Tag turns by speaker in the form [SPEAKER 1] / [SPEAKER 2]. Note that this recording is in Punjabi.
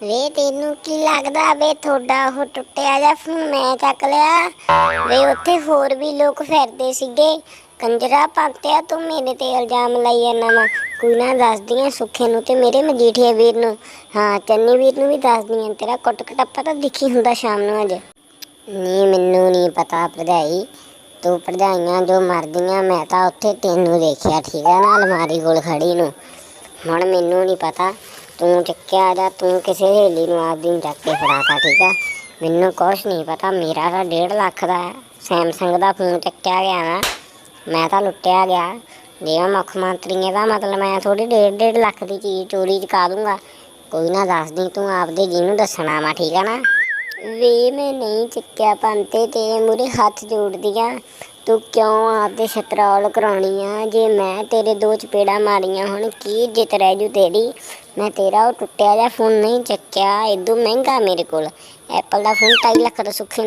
[SPEAKER 1] ਵੇ ਤੈਨੂੰ ਕੀ ਲੱਗਦਾ ਵੇ ਤੁਹਾਡਾ ਉਹ ਟੁੱਟਿਆ ਜਾਂ ਫੋਨ ਮੈਂ ਚੱਕ ਲਿਆ? ਵੇ ਉੱਥੇ ਹੋਰ ਵੀ ਲੋਕ ਫਿਰਦੇ ਸੀਗੇ। ਕੰਜਰਾ ਭਗਤਿਆ ਤੂੰ ਮੇਰੇ ਤੇ ਇਲਜ਼ਾਮ ਲਾਈ ਜਾਂਦਾ ਵਾ। ਕੋਈ ਨਾ ਦੱਸਦੀ ਸੁੱਖੇ ਨੂੰ ਤੇ ਮੇਰੇ ਮਜੀਠੀਆ ਵੀਰ ਨੂੰ। ਹਾਂ, ਚੰਨੀ ਵੀਰ ਨੂੰ ਵੀ ਦੱਸਦੀ ਤੇਰਾ ਕੁੱਟ ਕਟੱਪਾ ਤਾਂ ਦਿਖੀ ਹੁੰਦਾ ਸ਼ਾਮ ਨੂੰ ਅੱਜ। ਨਹੀਂ ਮੈਨੂੰ ਨਹੀਂ ਪਤਾ ਭਰਜਾਈ। ਤੂੰ ਭਰਜਾਈਆਂ ਜੋ ਮਰਦੀਆਂ, ਮੈਂ ਤਾਂ ਉੱਥੇ ਤੈਨੂੰ ਦੇਖਿਆ, ਠੀਕ ਹੈ ਨਾ, ਅਲਮਾਰੀ ਕੋਲ ਖੜੀ ਨੂੰ। ਹੁਣ ਮੈਨੂੰ ਨਹੀਂ ਪਤਾ। ਤੂੰ ਚੱਕਿਆ ਜਾਂ ਤੂੰ ਕਿਸੇ ਸਹੇਲੀ ਨੂੰ ਆਪਦੀ ਨੂੰ ਚੱਕ ਕੇ ਫੜਾਤਾ ਠੀਕ ਆ? ਮੈਨੂੰ ਕੁਛ ਨਹੀਂ ਪਤਾ, ਮੇਰਾ ਤਾਂ 1.5 ਲੱਖ ਦਾ ਸੈਮਸੰਗ ਦਾ ਫੋਨ ਚੱਕਿਆ ਗਿਆ ਨਾ ਮੈਂ ਤਾਂ ਲੁੱਟਿਆ ਗਿਆ। ਜੇ ਮੁੱਖ ਮੰਤਰੀ ਦਾ ਮਤਲਬ ਮੈਂ ਥੋੜੀ 1.5 ਲੱਖ ਦੀ ਚੀਜ਼ ਚੋਰੀ ਚਕਾ ਦੂੰਗਾ। ਕੋਈ ਨਾ ਦੱਸਦੀ ਤੂੰ ਆਪਦੇ ਜੀ ਨੂੰ ਦੱਸਣਾ ਵਾ, ਠੀਕ ਆ ਨਾ? ਵੇ, ਮੈਂ ਨਹੀਂ ਚੱਕਿਆ, ਪੰਤੇ ਤੇਰੇ ਮੂਰੇ ਹੱਥ ਜੋੜਦੀਆਂ ਤੂੰ ਕਿਉਂ ਆਪਦੇ ਛਤਰੌਲ ਕਰਾਉਣੀ ਆ? ਜੇ ਮੈਂ ਤੇਰੇ ਦੋ ਚਪੇੜਾ ਮਾਰੀਆਂ ਹੁਣ, ਕੀ ਜਿੱਤ ਰਹਿ ਜੂ ਤੇਰੀ? ਮੈਂ ਤੇਰਾ ਉਹ ਟੁੱਟਿਆ ਜਿਹਾ ਫੋਨ ਨਹੀਂ ਚੱਕਿਆ ਇਦੋਂ ਮਹਿੰਗਾ ਮੇਰੇ ਕੋਲ। ਐਪਲ ਦਾ ਫੋਨ 2.5 ਲੱਖ ਦਾ ਸੁੱਖੀ